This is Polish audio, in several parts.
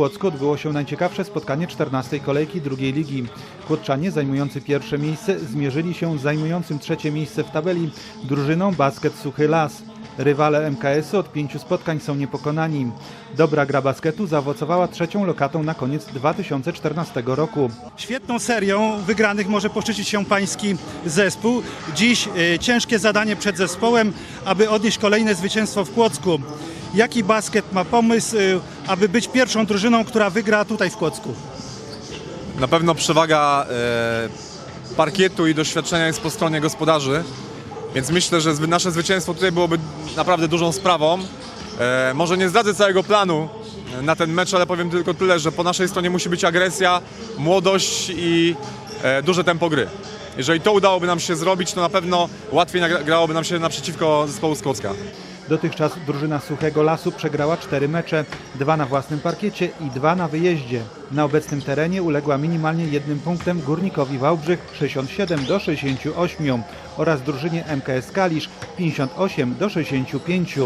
Kłodzku odbyło się najciekawsze spotkanie 14 kolejki drugiej ligi. Kłodzczanie zajmujący pierwsze miejsce zmierzyli się z zajmującym trzecie miejsce w tabeli drużyną Basket Suchy Las. Rywale MKS-u od pięciu spotkań są niepokonani. Dobra gra basketu zaowocowała trzecią lokatą na koniec 2014 roku. Świetną serią wygranych może poszczycić się pański zespół. Dziś e, ciężkie zadanie przed zespołem, aby odnieść kolejne zwycięstwo w Kłodzku. Jaki basket ma pomysł, e, aby być pierwszą drużyną, która wygra tutaj w Kłodzku? Na pewno przewaga e, parkietu i doświadczenia jest po stronie gospodarzy, więc myślę, że nasze zwycięstwo tutaj byłoby naprawdę dużą sprawą. E, może nie zdradzę całego planu e, na ten mecz, ale powiem tylko tyle, że po naszej stronie musi być agresja, młodość i duże tempo gry. Jeżeli to udałoby nam się zrobić, to na pewno łatwiej grałoby nam się naprzeciwko zespołu z Kłodzka. Dotychczas drużyna Suchego Lasu przegrała cztery mecze, dwa na własnym parkiecie i dwa na wyjeździe. Na obecnym terenie uległa minimalnie jednym punktem Górnikowi Wałbrzych 67 do 68 oraz drużynie MKS Kalisz 58 do 65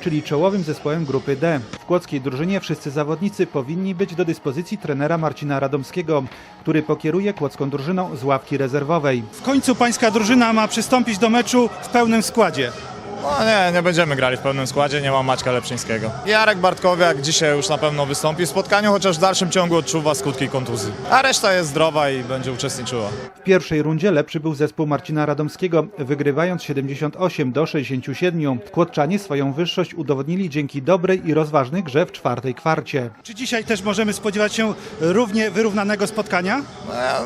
czyli czołowym zespołem grupy D. W kłodzkiej drużynie wszyscy zawodnicy powinni być do dyspozycji trenera Marcina Radomskiego, który pokieruje kłodzką drużyną z ławki rezerwowej. W końcu pańska drużyna ma przystąpić do meczu w pełnym składzie. No nie, nie będziemy grali w pełnym składzie, nie ma Maćka Lepszyńskiego. Jarek Bartkowiak dzisiaj już na pewno wystąpi w spotkaniu, chociaż w dalszym ciągu odczuwa skutki kontuzji. A reszta jest zdrowa i będzie uczestniczyła. W pierwszej rundzie lepszy był zespół Marcina Radomskiego, wygrywając 78 do 67. Kłodczanie swoją wyższość udowodnili dzięki dobrej i rozważnej grze w czwartej kwarcie. Czy dzisiaj też możemy spodziewać się równie wyrównanego spotkania? No ja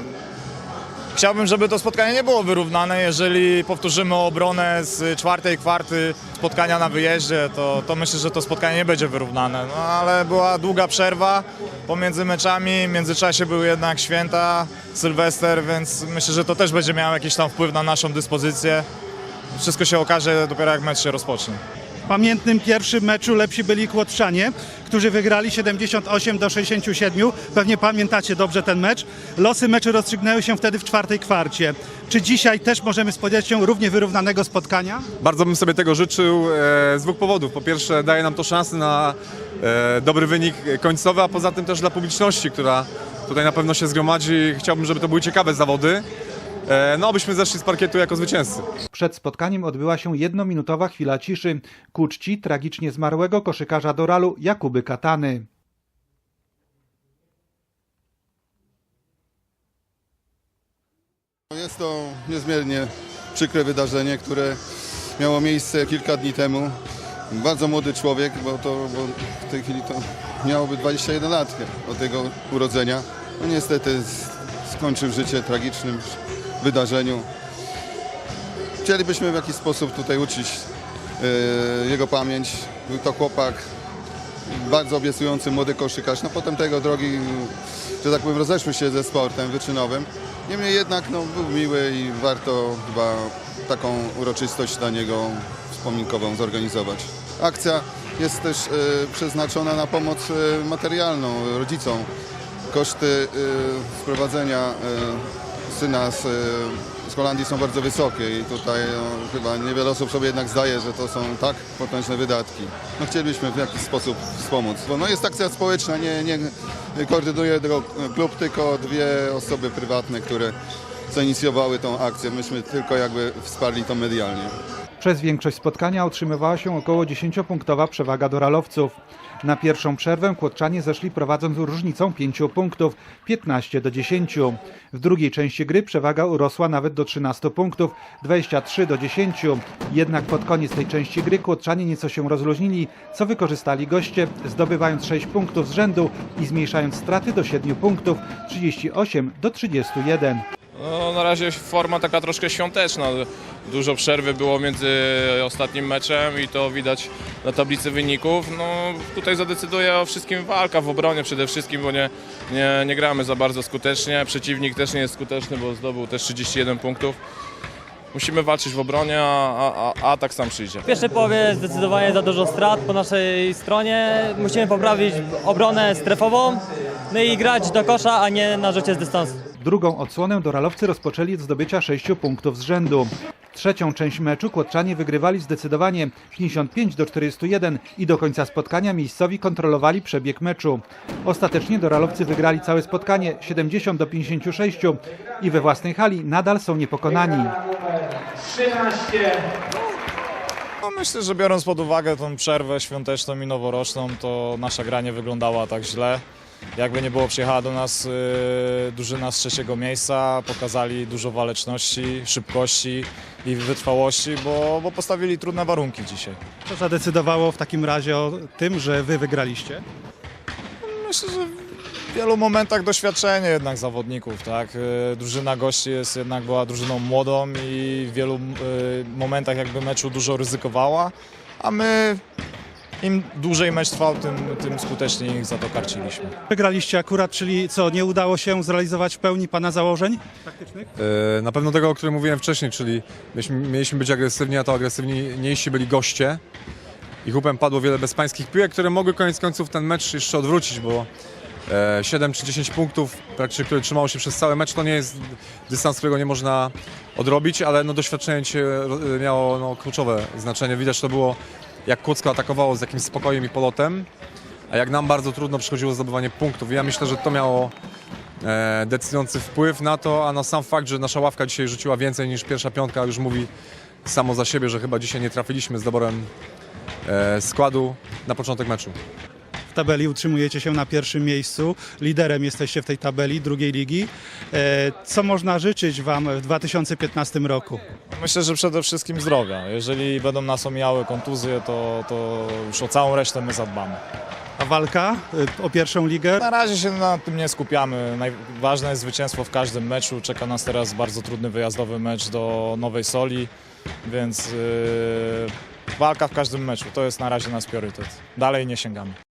Chciałbym, żeby to spotkanie nie było wyrównane. Jeżeli powtórzymy obronę z czwartej kwarty spotkania na wyjeździe, to, to myślę, że to spotkanie nie będzie wyrównane. No ale była długa przerwa pomiędzy meczami, w międzyczasie były jednak święta, Sylwester, więc myślę, że to też będzie miało jakiś tam wpływ na naszą dyspozycję. Wszystko się okaże dopiero jak mecz się rozpocznie. Pamiętnym pierwszym meczu lepsi byli Kłodzczanie, którzy wygrali 78 do 67. Pewnie pamiętacie dobrze ten mecz. Losy meczu rozstrzygnęły się wtedy w czwartej kwarcie. Czy dzisiaj też możemy spodziewać się równie wyrównanego spotkania? Bardzo bym sobie tego życzył e, z dwóch powodów. Po pierwsze, daje nam to szansę na e, dobry wynik końcowy, a poza tym też dla publiczności, która tutaj na pewno się zgromadzi. Chciałbym, żeby to były ciekawe zawody. E, no, abyśmy zeszli z parkietu jako zwycięzcy. Przed spotkaniem odbyła się jednominutowa chwila ciszy ku czci tragicznie zmarłego koszykarza Doralu Jakuby Katany. Jest to niezmiernie przykre wydarzenie, które miało miejsce kilka dni temu. Bardzo młody człowiek, bo, to, bo w tej chwili to miałoby 21 lat od jego urodzenia. No niestety skończył życie tragicznym wydarzeniu. Chcielibyśmy w jakiś sposób tutaj uczyć e, jego pamięć. Był to chłopak, bardzo obiecujący młody koszykarz. No potem tego drogi, że tak powiem, rozeszły się ze sportem wyczynowym. Niemniej jednak no, był miły i warto chyba taką uroczystość dla niego wspominkową zorganizować. Akcja jest też e, przeznaczona na pomoc e, materialną rodzicom. Koszty e, wprowadzenia syna z, e, z Holandii są bardzo wysokie i tutaj no, chyba niewiele osób sobie jednak zdaje, że to są tak potężne wydatki. No chcielibyśmy w jakiś sposób wspomóc. Bo no, jest akcja społeczna, nie, nie koordynuje tego klub, tylko dwie osoby prywatne, które zainicjowały tą akcję. Myśmy tylko jakby wsparli to medialnie. Przez większość spotkania utrzymywała się około 10-punktowa przewaga Doralowców. Na pierwszą przerwę Kłodczanie zeszli prowadząc różnicą 5 punktów 15 do 10. W drugiej części gry przewaga urosła nawet do 13 punktów 23 do 10. Jednak pod koniec tej części gry Kłodczanie nieco się rozluźnili, co wykorzystali goście, zdobywając 6 punktów z rzędu i zmniejszając straty do 7 punktów 38 do 31. No, na razie forma taka troszkę świąteczna. Dużo przerwy było między ostatnim meczem i to widać na tablicy wyników. No, tutaj zadecyduje o wszystkim walka w obronie przede wszystkim, bo nie, nie, nie gramy za bardzo skutecznie. Przeciwnik też nie jest skuteczny, bo zdobył też 31 punktów. Musimy walczyć w obronie, a, a, a atak sam przyjdzie. W pierwszej połowie zdecydowanie za dużo strat po naszej stronie. Musimy poprawić obronę strefową, no i grać do kosza, a nie na rzucie z dystansu. Drugą odsłonę Doralowcy rozpoczęli od zdobycia 6 punktów z rzędu. Trzecią część meczu Kłodzczanie wygrywali zdecydowanie 55 do 41 i do końca spotkania miejscowi kontrolowali przebieg meczu. Ostatecznie Doralowcy wygrali całe spotkanie 70 do 56 i we własnej hali nadal są niepokonani. No myślę, że biorąc pod uwagę tą przerwę świąteczną i noworoczną, to nasza gra nie wyglądała tak źle. Jakby nie było, przyjechała do nas yy, drużyna z trzeciego miejsca, pokazali dużo waleczności, szybkości i wytrwałości, bo, bo postawili trudne warunki dzisiaj. Co zadecydowało w takim razie o tym, że wy wygraliście? Myślę, że w wielu momentach doświadczenie jednak zawodników, tak? Yy, Drużyna gości jest jednak była drużyną młodą i w wielu yy, momentach jakby meczu dużo ryzykowała, a my im dłużej mecz trwał, tym, tym skuteczniej ich za to karciliśmy. Wygraliście akurat, czyli co, nie udało się zrealizować w pełni pana założeń taktycznych? E, Na pewno tego, o którym mówiłem wcześniej, czyli mieliśmy, mieliśmy być agresywni, a to agresywniejsi byli goście. I chłopem padło wiele bezpańskich piłek, które mogły koniec końców ten mecz jeszcze odwrócić, bo e, 7 czy 10 punktów, praktycznie, które trzymało się przez cały mecz, to nie jest dystans, którego nie można odrobić, ale no, doświadczenie dzisiaj e, miało no, kluczowe znaczenie. Widać to było, jak Kłodzko atakowało z jakimś spokojem i polotem, a jak nam bardzo trudno przychodziło zdobywanie punktów. I ja myślę, że to miało e, decydujący wpływ na to, a na sam fakt, że nasza ławka dzisiaj rzuciła więcej niż pierwsza piątka już mówi samo za siebie, że chyba dzisiaj nie trafiliśmy z doborem e, składu na początek meczu. Tabeli utrzymujecie się na pierwszym miejscu, liderem jesteście w tej tabeli drugiej ligi. E, Co można życzyć wam w 2015 roku? Myślę, że przede wszystkim zdrowia. Jeżeli będą nas omijały kontuzje, to, to już o całą resztę my zadbamy. A walka e, o pierwszą ligę? Na razie się na tym nie skupiamy. Najważne jest zwycięstwo w każdym meczu. Czeka nas teraz bardzo trudny wyjazdowy mecz do Nowej Soli, więc yy, walka w każdym meczu to jest na razie nasz priorytet. Dalej nie sięgamy.